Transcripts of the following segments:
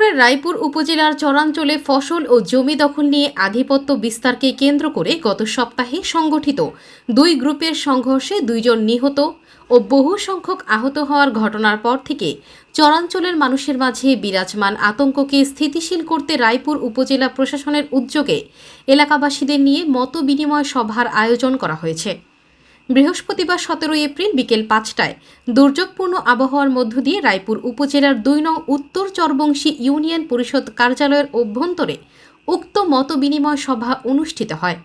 দিনাজপুরের রায়পুর উপজেলার চরাঞ্চলে ফসল ও জমি দখল নিয়ে আধিপত্য বিস্তারকে কেন্দ্র করে গত সপ্তাহে সংগঠিত দুই গ্রুপের সংঘর্ষে দুইজন নিহত ও বহু সংখ্যক আহত হওয়ার ঘটনার পর থেকে চরাঞ্চলের মানুষের মাঝে বিরাজমান আতঙ্ককে স্থিতিশীল করতে রায়পুর উপজেলা প্রশাসনের উদ্যোগে এলাকাবাসীদের নিয়ে মত বিনিময় সভার আয়োজন করা হয়েছে। বৃহস্পতিবার সতেরোই এপ্রিল বিকেল পাঁচটায় দুর্যোগপূর্ণ আবহাওয়ার মধ্য দিয়ে রায়পুর উপজেলার দুই নং উত্তর চরবংশী ইউনিয়ন পরিষদ কার্যালয়ের অভ্যন্তরে উক্ত মত বিনিময় সভা অনুষ্ঠিত হয়।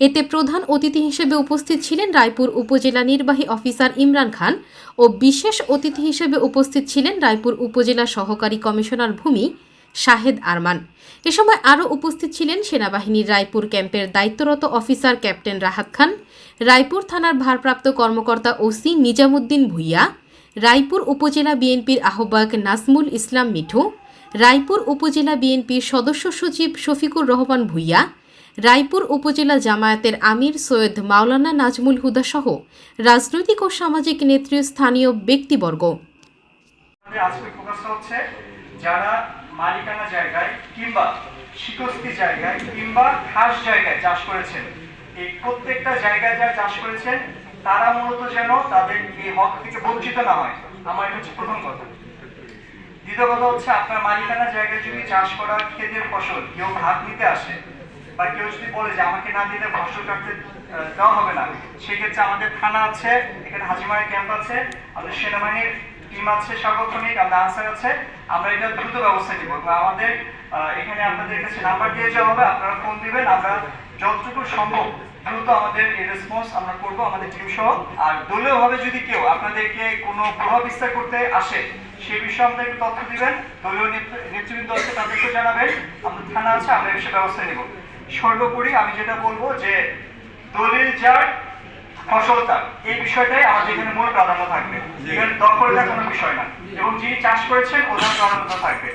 এতে প্রধান অতিথি হিসেবে উপস্থিত ছিলেন রায়পুর উপজেলা নির্বাহী অফিসার ইমরান খান ও বিশেষ অতিথি হিসেবে উপস্থিত ছিলেন রায়পুর উপজেলা সহকারী কমিশনার ভূমি শাহেদ আরমান। এ সময় আরও উপস্থিত ছিলেন সেনাবাহিনীর রায়পুর ক্যাম্পের দায়িত্বরত অফিসার ক্যাপ্টেন রাহাত খান, রায়পুর থানার ভারপ্রাপ্ত কর্মকর্তা ওসি নিজামুদ্দিন ভুইয়া, রায়পুর উপজেলা বিএনপির আহ্বায়ক নাজমুল ইসলাম মিঠু, রায়পুর উপজেলা বিএনপির সদস্য সচিব শফিকুর রহমান ভুইয়া, রায়পুর উপজেলা জামায়াতের আমির সৈয়দ মাওলানা নাজমুল হুদা সহ রাজনৈতিক ও সামাজিক নেতৃস্থানীয় ব্যক্তিবর্গ। আজকের ফোকাসটা হচ্ছে যারা মালিকানা জায়গায় কিংবা শিকস্তি জায়গায় কিংবা খাস জায়গায় চাষ করেছেন। এই প্রত্যেকটা জায়গায় যারা চাষ করেছেন, তারা মূলত যেন তাদের এই হক থেকে বঞ্চিত না হয়। আমার এটা হচ্ছে প্রথম কথা। দ্বিতীয় কথা হচ্ছে, আপনার মালিকানা জায়গায় যদি চাষ করা ক্ষেতের ফসল কেউ ভাগ নিতে আসে বা কেউ যদি বলে যে আমাকে না দিলে ফসল কাটতে দেওয়া হবে না, সেক্ষেত্রে আমাদের থানা আছে, এখানে হাজিমারা ক্যাম্প আছে, আমাদের সেনাবাহিনীর টিম আছে সার্বক্ষণিক আমাদের আনসার আছে। আমরা এটা দ্রুত ব্যবস্থা নিব। আমাদের এখানে আপনাদের কাছে নাম্বার দিয়ে যাওয়া হবে, আপনারা ফোন দিবেন। আমরা যতটুকু সম্ভব দ্রুত আমাদের এই রেসপন্স আমরা করব আমাদের টিম সহ। আর দলীয় ভাবে যদি কেউ আপনাদেরকে কোনো প্রভাব বিস্তার করতে আসে সেই বিষয়ে আমাদেরকে তথ্য দিবেন। দলীয় নেতৃ- নেতৃবৃন্দ আছে তাদেরকে জানাবেন। আমাদের থানা আছে, আমরা বিষয়ে ব্যবস্থা নিব। সর্বোপরি আমি যেটা বলব যে দলিল যার ফসল তার এই বিষয়টাই আমাদের এখানে মূল প্রাধান্য থাকবে। এখানে কোনো বিষয় না। এবং যিনি চাষ করেছেন ওনার প্রাধান্য থাকবে।